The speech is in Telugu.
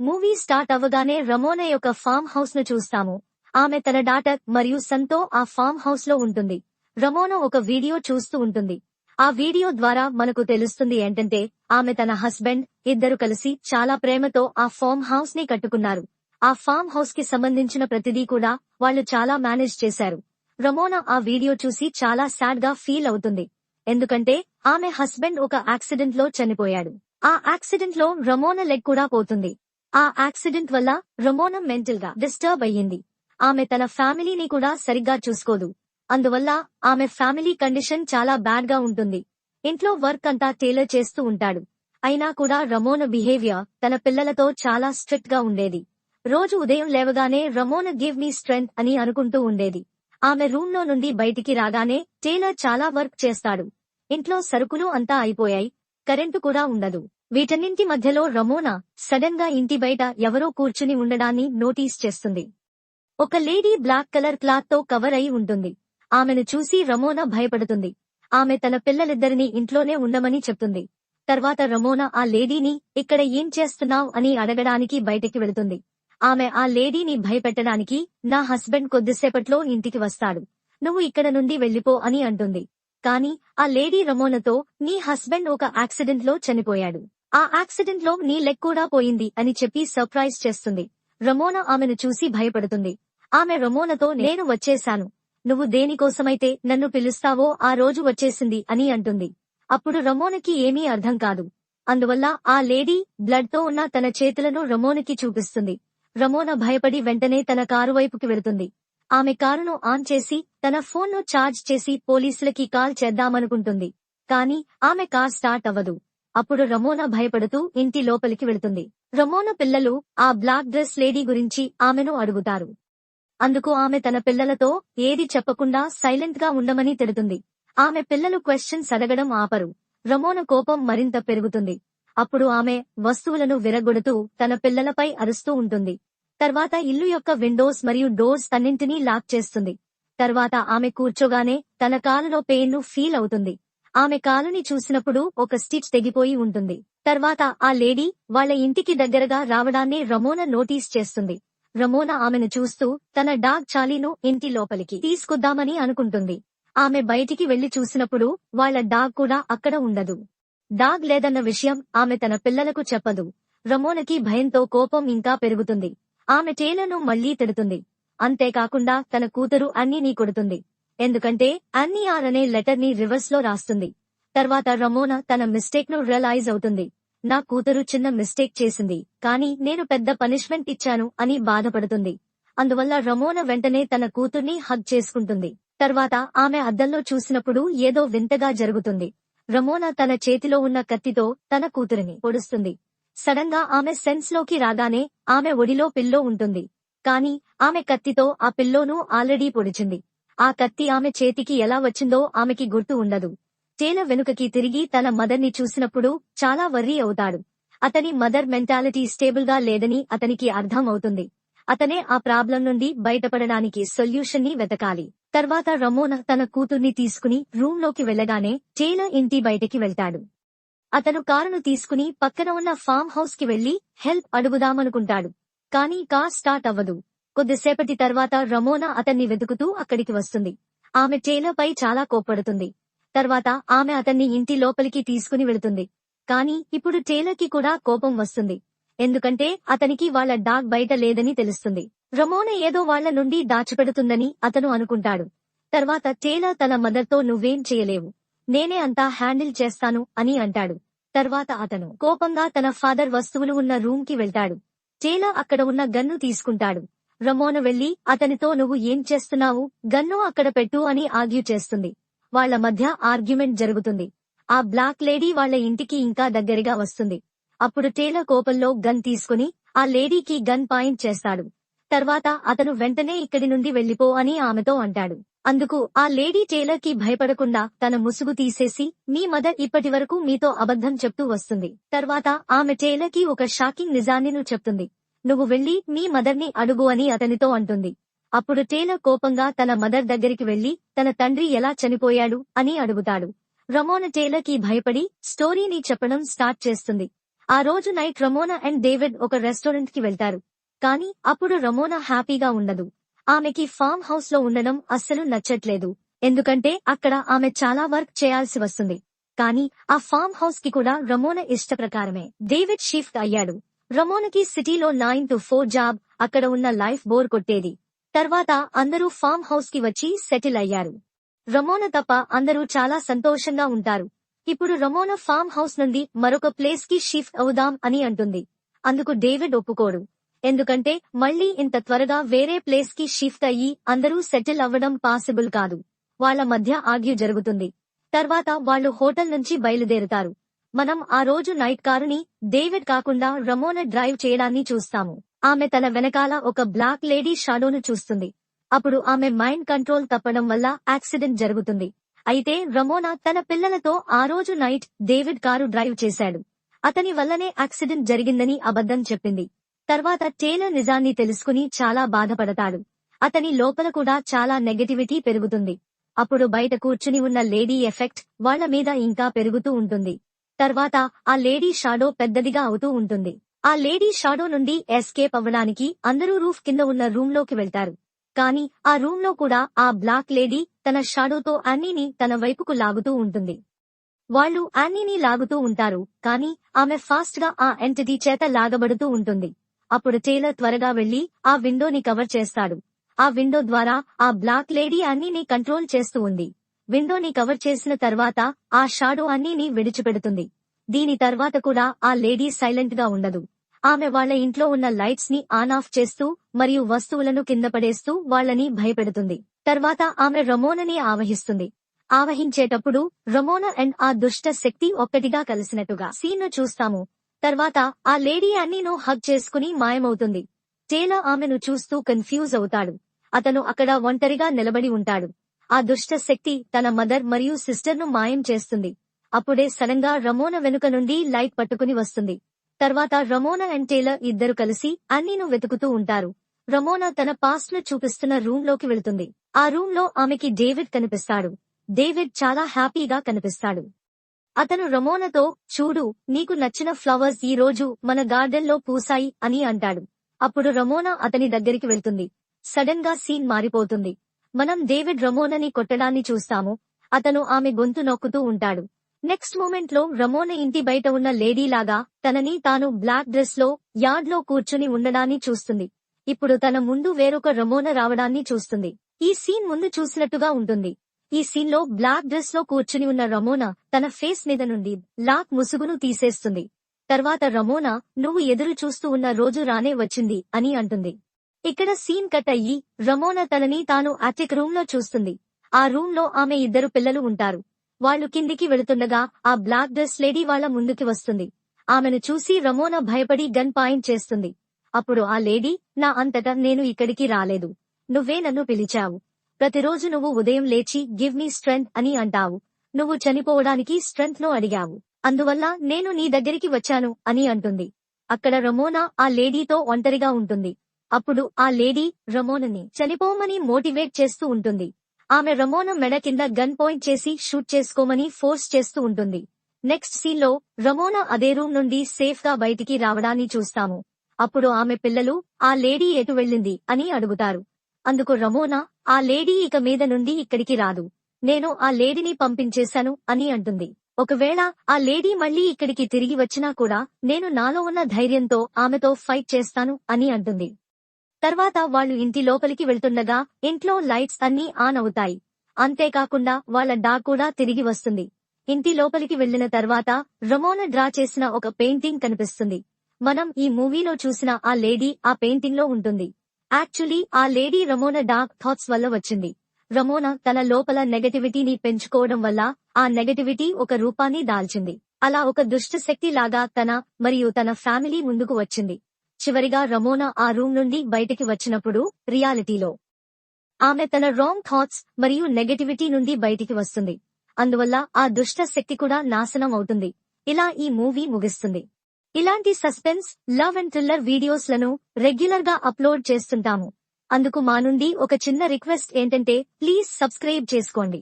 మూవీ స్టార్ట్ అవ్వగానే రమోనా యొక్క ఫామ్ హౌస్ను చూస్తాము. ఆమె తన డాటర్ మరియు సంతో ఆ ఫామ్ హౌస్లో ఉంటుంది. రమోన ఒక వీడియో చూస్తూ ఉంటుంది. ఆ వీడియో ద్వారా మనకు తెలుస్తుంది ఏంటంటే ఆమె తన హస్బెండ్ ఇద్దరు కలిసి చాలా ప్రేమతో ఆ ఫామ్ హౌస్ని కట్టుకున్నారు. ఆ ఫామ్ హౌస్కి సంబంధించిన ప్రతిదీ కూడా వాళ్ళు చాలా మేనేజ్ చేశారు. రమోనా ఆ వీడియో చూసి చాలా సాడ్గా ఫీల్ అవుతుంది. ఎందుకంటే ఆమె హస్బెండ్ ఒక యాక్సిడెంట్లో చనిపోయాడు. ఆ యాక్సిడెంట్లో రమోన లెగ్ కూడా పోతుంది. ఆ యాక్సిడెంట్ వల్ల రమోనా మెంటల్గా డిస్టర్బ్ అయ్యింది. ఆమె తన ఫ్యామిలీని కూడా సరిగ్గా చూసుకోదు. అందువల్ల ఆమె ఫ్యామిలీ కండిషన్ చాలా బ్యాడ్గా ఉంటుంది. ఇంట్లో వర్క్ అంతా టేలర్ చేస్తూ ఉంటాడు. అయినా కూడా రమోన బిహేవియర్ తన పిల్లలతో చాలా స్ట్రిక్ట్గా ఉండేది. రోజు ఉదయం లేవగానే రమోన గివ్ మీ స్ట్రెంగ్త్ అని అనుకుంటూ ఉండేది. ఆమె రూమ్లో నుండి బయటికి రాగానే టేలర్ చాలా వర్క్ చేస్తాడు. ఇంట్లో సరుకులు అంతా అయిపోయాయి. కరెంటు కూడా ఉండదు. వీటన్నింటి మధ్యలో రమోనా సడన్గా ఇంటి బయట ఎవరో కూర్చుని ఉండడాన్ని నోటీస్ చేస్తుంది. ఒక లేడీ బ్లాక్ కలర్ క్లాత్తో కవర్ అయి ఉంటుంది. ఆమెను చూసి రమోనా భయపడుతుంది. ఆమె తన పిల్లలిద్దరిని ఇంట్లోనే ఉండమని చెప్తుంది. తర్వాత రమోనా ఆ లేడీని ఇక్కడ ఏం చేస్తున్నావ్? అని అడగడానికి బయటికి వెళుతుంది. ఆమె ఆ లేడీని భయపెట్టడానికి నా హస్బెండ్ కొద్దిసేపట్లో ఇంటికి వస్తాడు. నువ్వు ఇక్కడ నుండి వెళ్ళిపో అని అంటుంది. కాని ఆ లేడీ రమోనతో నీ హస్బెండ్ ఒక యాక్సిడెంట్లో చనిపోయాడు. ఆ యాక్సిడెంట్లో నీ లెగ్ కూడా పోయింది అని చెప్పి సర్ప్రైజ్ చేస్తుంది. రమోనా ఆమెను చూసి భయపడుతుంది. ఆమె రమోనతో నేను వచ్చేశాను. నువ్వు దేనికోసమైతే నన్ను పిలుస్తావో ఆ రోజు వచ్చేసింది అని అంటుంది. అప్పుడు రమోనకి ఏమీ అర్థం కాదు. అందువల్ల ఆ లేడీ బ్లడ్తో ఉన్న తన చేతులను రమోనకి చూపిస్తుంది. రమోన భయపడి వెంటనే తన కారు వైపుకి వెళుతుంది. ఆమె కారును ఆన్ చేసి తన ఫోన్ను ఛార్జ్ చేసి పోలీసులకి కాల్ చేద్దామనుకుంటుంది. కాని ఆమె కార్ స్టార్ట్ అవ్వదు. అప్పుడు రమోన భయపడుతూ ఇంటి లోపలికి వెళుతుంది. రమోన పిల్లలు ఆ బ్లాక్ డ్రెస్ లేడీ గురించి ఆమెను అడుగుతారు. అందుకు ఆమె తన పిల్లలతో ఏది చెప్పకుండా సైలెంట్గా ఉండమని తిడుతుంది. ఆమె పిల్లలు క్వశ్చన్స్ అడగడం ఆపరు. రమోన కోపం మరింత పెరుగుతుంది. అప్పుడు ఆమె వస్తువులను విరగొడుతూ తన పిల్లలపై అరుస్తూ ఉంటుంది. తర్వాత ఇల్లు యొక్క విండోస్ మరియు డోర్స్ అన్నింటినీ లాక్ చేస్తుంది. తర్వాత ఆమె కూర్చోగానే తన కాలులో పెయిన్ను ఫీల్ అవుతుంది. ఆమె కాలుని చూసినప్పుడు ఒక స్టిచ్ తెగిపోయి ఉంటుంది. తర్వాత ఆ లేడీ వాళ్ళ ఇంటికి దగ్గరగా రావడాన్ని రమోన నోటీస్ చేస్తుంది. రమోన ఆమెను చూస్తూ తన డాగ్ చాలీను ఇంటి లోపలికి తీసుకొద్దామని అనుకుంటుంది. ఆమె బయటికి వెళ్ళి చూసినప్పుడు వాళ్ళ డాగ్ కూడా అక్కడ ఉండదు. డాగ్ లేదన్న విషయం ఆమె తన పిల్లలకు చెప్పదు. రమోనకి భయంతో కోపం ఇంకా పెరుగుతుంది. ఆమె టేలను మళ్ళీ తిడుతుంది. అంతేకాకుండా తన కూతురు అన్నీని కొడుతుంది. ఎందుకంటే అన్ని ఆర్ అనే లెటర్ని రివర్స్లో రాస్తుంది. తర్వాత రమోన తన మిస్టేక్ను రియలైజ్ అవుతుంది. నా కూతురు చిన్న మిస్టేక్ చేసింది. కానీ నేను పెద్ద పనిష్మెంట్ ఇచ్చాను అని బాధపడుతుంది. అందువల్ల రమోన వెంటనే తన కూతుర్ని హగ్ చేసుకుంటుంది. తర్వాత ఆమె అద్దంలో చూసినప్పుడు ఏదో వింతగా జరుగుతుంది. రమోన తన చేతిలో ఉన్న కత్తితో తన కూతురిని పొడుస్తుంది. సడన్గా ఆమె సెన్స్లోకి రాగానే ఆమె ఒడిలో పిల్లో ఉంటుంది. కాని ఆమె కత్తితో ఆ పిల్లోను ఆల్రెడీ పొడిచింది. ఆ కత్తి ఆమె చేతికి ఎలా వచ్చిందో ఆమెకి గుర్తు ఉండదు. చేల వెనుకకి తిరిగి తన మదర్ని చూసినప్పుడు చాలా వర్రీ అవుతాడు. అతని మదర్ మెంటాలిటీ స్టేబుల్గా లేదని అతనికి అర్థం అవుతుంది అతనే ఆ ప్రాబ్లం నుండి బయటపడడానికి సొల్యూషన్ని వెతకాలి. తర్వాత రమోన తన కూతుర్ని తీసుకుని రూమ్లోకి వెళ్ళగానే టేల ఇంటి బయటికి వెళ్తాడు. అతను కారును తీసుకుని పక్కన ఉన్న ఫామ్ హౌస్కి వెళ్ళి హెల్ప్ అడుగుదామనుకుంటాడు. కానీ కార్ స్టార్ట్ అవ్వదు. కొద్దిసేపటి తర్వాత రమోనా అతన్ని వెతుకుతూ అక్కడికి వస్తుంది. ఆమె టేలపై చాలా కోప్పడుతుంది. తర్వాత ఆమె అతన్ని ఇంటి లోపలికి తీసుకుని వెళుతుంది. కానీ ఇప్పుడు టేలర్కి కూడా కోపం వస్తుంది. ఎందుకంటే అతనికి వాళ్ళ డాగ్ బయట లేదని తెలుస్తుంది. రమోన ఏదో వాళ్ళ నుండి దాచిపెడుతుందని అతను అనుకుంటాడు. తర్వాత టేలర్ తన మదర్తో నువ్వేం చేయలేవు. నేనే అంతా హ్యాండిల్ చేస్తాను అని అంటాడు. తర్వాత అతను కోపంగా తన ఫాదర్ వస్తువులు ఉన్న రూమ్కి వెళ్తాడు. టేలర్ అక్కడ ఉన్న గన్ను తీసుకుంటాడు. రమోన వెళ్ళి అతనితో నువ్వు ఏం చేస్తున్నావు? గన్ను అక్కడ పెట్టు అని ఆర్గ్యూ చేస్తుంది. వాళ్ళ మధ్య ఆర్గ్యుమెంట్ జరుగుతుంది. ఆ బ్లాక్ లేడీ వాళ్ళ ఇంటికి ఇంకా దగ్గరగా వస్తుంది. అప్పుడు టేలర్ కోపంలో గన్ తీసుకుని ఆ లేడీకి గన్ పాయింట్ చేస్తాడు. తర్వాత అతను వెంటనే ఇక్కడి నుండి వెళ్ళిపో అని ఆమెతో అంటాడు. అందుకు ఆ లేడీ టేలర్కి భయపడకుండా తన ముసుగు తీసేసి మీ మదర్ ఇప్పటి వరకు మీతో అబద్ధం చెప్తూ వస్తుంది. తర్వాత ఆమె టేలర్కి ఒక షాకింగ్ నిజాన్ని చెప్తుంది. నువ్వు వెళ్ళి మీ మదర్ని అడుగు అని అతనితో అంటుంది. అప్పుడు టేలర్ కోపంగా తన మదర్ దగ్గరికి వెళ్ళి తన తండ్రి ఎలా చనిపోయాడు? అని అడుగుతాడు. రమోన టేలర్కి భయపడి స్టోరీని చెప్పడం స్టార్ట్ చేస్తుంది. ఆ రోజు నైట్ రమోనా అండ్ డేవిడ్ ఒక రెస్టారెంట్కి వెళ్తారు. కానీ అప్పుడు రమోనా హ్యాపీగా ఉండదు. ఆమెకి ఫామ్ హౌస్లో ఉండడం అస్సలు నచ్చట్లేదు. ఎందుకంటే అక్కడ ఆమె చాలా వర్క్ చేయాల్సి వస్తుంది. కానీ ఆ ఫామ్ హౌస్కి కూడా రమోన ఇష్ట ప్రకారమే. డేవిడ్ షిఫ్ట్ అయ్యాడు. రమోనకి సిటీలో నైన్ టు ఫోర్ జాబ్ అక్కడ ఉన్న లైఫ్ బోర్ కొట్టేది. తర్వాత అందరూ ఫామ్ హౌస్కి వచ్చి సెటిల్ అయ్యారు. రమోన తప్ప అందరూ చాలా సంతోషంగా ఉంటారు. ఇప్పుడు రమోన ఫామ్ హౌస్ నుండి మరొక ప్లేస్కి షిఫ్ట్ అవుదాం అని అంటుంది. అందుకు డేవిడ్ ఒప్పుకోడు. ఎందుకంటే మళ్ళీ ఇంత త్వరగా వేరే ప్లేస్కి షిఫ్ట్ అయ్యి అందరూ సెటిల్ అవ్వడం పాసిబుల్ కాదు. వాళ్ళ మధ్య ఆగ్యూ జరుగుతుంది. తర్వాత వాళ్ళు హోటల్ నుంచి బయలుదేరుతారు. మనం ఆ రోజు నైట్ కారుని డేవిడ్ కాకుండా రమోన డ్రైవ్ చేయడాన్ని చూస్తాము. ఆమె తన వెనకాల ఒక బ్లాక్ లేడీ షాడోను చూస్తుంది. అప్పుడు ఆమె మైండ్ కంట్రోల్ తప్పడం వల్ల యాక్సిడెంట్ జరుగుతుంది. అయితే రమోనా తన పిల్లలతో ఆ రోజు నైట్ డేవిడ్ కారు డ్రైవ్ చేశాడు. అతని వల్లనే యాక్సిడెంట్ జరిగిందని అబద్ధం చెప్పింది. తర్వాత టేలర్ నిజాన్ని తెలుసుకుని చాలా బాధపడతాడు. అతని లోపల కూడా చాలా నెగటివిటీ పెరుగుతుంది. అప్పుడు బయట కూర్చుని ఉన్న లేడీ ఎఫెక్ట్ వాళ్ళ మీద ఇంకా పెరుగుతూ ఉంటుంది. తర్వాత ఆ లేడీ షాడో పెద్దదిగా అవుతూ ఉంటుంది. ఆ లేడీ షాడో నుండి ఎస్కేప్ అవ్వడానికి అందరూ రూఫ్ కింద ఉన్న రూమ్లోకి వెళ్తారు. కానీ ఆ రూమ్లో కూడా ఆ బ్లాక్ లేడీ తన షాడోతో అన్నీని తన వైపుకు లాగుతూ ఉంటుంది. వాళ్ళు అన్నీని లాగుతూ ఉంటారు కానీ ఆమె ఫాస్ట్గా ఆ ఎంటిటీ చేత లాగబడుతూ ఉంటుంది. అప్పుడు టేలర్ త్వరగా వెళ్ళి ఆ విండోని కవర్ చేస్తాడు. ఆ విండో ద్వారా ఆ బ్లాక్ లేడీ అన్నీని కంట్రోల్ చేస్తూ ఉంది. విండోని కవర్ చేసిన తర్వాత ఆ షాడో అన్నీని విడిచిపెడుతుంది. దీని తర్వాత కూడా ఆ లేడీ సైలెంట్గా ఉండదు. ఆమె వాళ్ళ ఇంట్లో ఉన్న లైట్స్ని ఆన్ ఆఫ్ చేస్తూ మరియు వస్తువులను కింద పడేస్తూ వాళ్ళని భయపెడుతుంది. తర్వాత ఆమె రమోనని ఆవహిస్తుంది. ఆవహించేటప్పుడు రమోన అండ్ ఆ దుష్ట శక్తి ఒక్కటిగా కలిసినట్టుగా సీన్ చూస్తాము. తర్వాత ఆ లేడీ అన్నీను హగ్ చేసుకుని మాయమవుతుంది. టేలర్ ఆమెను చూస్తూ కన్ఫ్యూజ్ అవుతాడు. అతను అక్కడ ఒంటరిగా నిలబడి ఉంటాడు. ఆ దుష్ట శక్తి తన మదర్ మరియు సిస్టర్ను మాయం చేస్తుంది. అప్పుడే సడన్గా రమోన వెనుక నుండి లైట్ పట్టుకుని వస్తుంది. తర్వాత రమోన అండ్ టేలర్ ఇద్దరు కలిసి అన్నీను వెతుకుతూ ఉంటారు. రమోన తన పాస్ట్ను చూపిస్తున్న రూమ్లోకి వెళుతుంది. ఆ రూమ్లో ఆమెకి డేవిడ్ కనిపిస్తాడు. డేవిడ్ చాలా హ్యాపీగా కనిపిస్తాడు. అతను రమోనతో చూడు నీకు నచ్చిన ఫ్లవర్స్ ఈ రోజు మన గార్డెన్లో పూసాయి అని అంటాడు. అప్పుడు రమోనా అతని దగ్గరికి వెళ్తుంది. సడన్గా సీన్ మారిపోతుంది. మనం డేవిడ్ రమోనని కొట్టడాన్ని చూస్తాము. అతను ఆమె గొంతు నొక్కుతూ ఉంటాడు. నెక్స్ట్ మూమెంట్లో రమోన ఇంటి బయట ఉన్న లేడీ లాగా తనని తాను బ్లాక్ డ్రెస్లో యార్డ్లో కూర్చుని ఉండడాన్ని చూస్తుంది. ఇప్పుడు తన ముందు వేరొక రమోన రావడాన్ని చూస్తుంది. ఈ సీన్ ముందు చూసినట్టుగా ఉంటుంది. ఈ సీన్లో బ్లాక్ డ్రెస్లో కూర్చుని ఉన్న రమోన తన ఫేస్ మీద నుండి బ్లాక్ ముసుగును తీసేస్తుంది. తర్వాత రమోనా నువ్వు ఎదురు చూస్తూ ఉన్న రోజు రానే వచ్చింది అని అంటుంది. ఇక్కడ సీన్ కట్ అయ్యి రమోనా తలని తాను అటెక్ రూమ్లో చూస్తుంది. ఆ రూమ్లో ఆమె ఇద్దరు పిల్లలు ఉంటారు. వాళ్ళు కిందికి వెళుతుండగా ఆ బ్లాక్ డ్రెస్ లేడీ వాళ్ళ ముందుకి వస్తుంది. ఆమెను చూసి రమోనా భయపడి గన్ పాయింట్ చేస్తుంది. అప్పుడు ఆ లేడీ నా అంతటా నేను ఇక్కడికి రాలేదు. నువ్వే నన్ను పిలిచావు. ప్రతిరోజు నువ్వు ఉదయం లేచి గివ్ మీ స్ట్రెంగ్త్ అని అంటావు. నువ్వు చనిపోవడానికి స్ట్రెంగ్త్ను అడిగావు. అందువల్ల నేను నీ దగ్గరికి వచ్చాను అని అంటుంది. అక్కడ రమోనా ఆ లేడీతో ఒంటరిగా ఉంటుంది. అప్పుడు ఆ లేడీ రమోనని చనిపోమని మోటివేట్ చేస్తూ ఉంటుంది. ఆమె రమోన మెడ కింద గన్ పాయింట్ చేసి షూట్ చేసుకోమని ఫోర్స్ చేస్తూ ఉంటుంది. నెక్స్ట్ సీన్లో రమోనా అదే రూమ్ నుండి సేఫ్గా బయటికి రావడాన్ని చూస్తాము. అప్పుడు ఆమె పిల్లలు ఆ లేడీ ఎటు వెళ్ళింది? అని అడుగుతారు. అందుకు రమోనా ఆ లేడీ ఇక మీద నుండి ఇక్కడికి రాదు. నేను ఆ లేడీని పంపించేశాను అని అంటుంది. ఒకవేళ ఆ లేడీ మళ్ళీ ఇక్కడికి తిరిగి వచ్చినా కూడా నేను నాలో ఉన్న ధైర్యంతో ఆమెతో ఫైట్ చేస్తాను అని అంటుంది. తర్వాత వాళ్ళు ఇంటి లోపలికి వెళ్తుండగా ఇంట్లో లైట్స్ అన్నీ ఆన్ అవుతాయి. అంతేకాకుండా వాళ్ళ డాగ్ కూడా తిరిగి వస్తుంది. ఇంటి లోపలికి వెళ్ళిన తర్వాత రొమోన డ్రా చేసిన ఒక పెయింటింగ్ కనిపిస్తుంది. మనం ఈ మూవీలో చూసిన ఆ లేడీ ఆ పెయింటింగ్లో ఉంటుంది. యాక్చువల్లీ ఆ లేడీ రమోన డార్క్ థాట్స్ వల్ల వచ్చింది. రమోన తన లోపల నెగటివిటీని పెంచుకోవడం వల్ల ఆ నెగటివిటీ ఒక రూపాన్ని దాల్చింది. అలా ఒక దుష్ట శక్తి లాగా తన మరియు తన ఫ్యామిలీ ముందుకు వచ్చింది. చివరిగా రమోనా ఆ రూమ్ నుండి బయటికి వచ్చినప్పుడు రియాలిటీలో ఆమె తన రాంగ్ థాట్స్ మరియు నెగటివిటీ నుండి బయటికి వస్తుంది. అందువల్ల ఆ దుష్ట శక్తి కూడా నాశనం అవుతుంది. ఇలా ఈ మూవీ ముగిస్తుంది. ఇలాంటి సస్పెన్స్ లవ్ అండ్ థ్రిల్లర్ వీడియోస్లను రెగ్యులర్గా అప్లోడ్ చేస్తుంటాము. అందుకు మా నుండి ఒక చిన్న రిక్వెస్ట్ ఏంటంటే ప్లీజ్ సబ్స్క్రైబ్ చేసుకోండి.